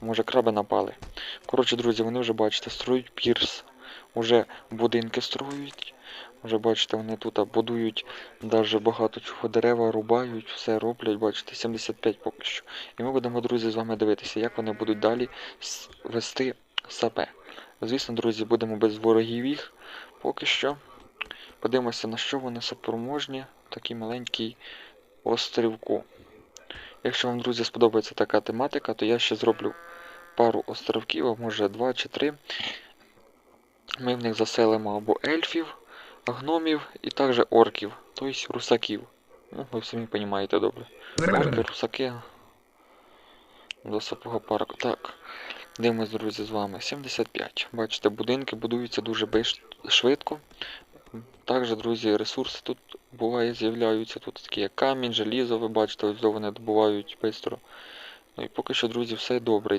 Може краби напали. Коротше, друзі, вони вже бачите, строють пірс. Уже будинки строють. Вже бачите, вони тут будують даже багато чого дерева рубають, все роблять, бачите, 75 поки що. І ми будемо, друзі, з вами дивитися, як вони будуть далі вести САП. Звісно, друзі, будемо без ворогів їх поки що. Подивимося, на що вони спроможні в такий маленький острівку. Якщо вам, друзі, сподобається така тематика, то я ще зроблю пару островків, а може два чи три. Ми в них заселимо або ельфів, гномів і також орків, тобто русаків. Ну, ви самі розумієте добре. Орки, русаки. До сапога парку. Так. Дивимось, друзі, з вами. 75. Бачите, будинки будуються дуже швидко. Також, друзі, ресурси тут буває з'являються. Тут такі як камінь, желізо, ви бачите, ось вони добувають швидко. Ну і поки що, друзі, все добре.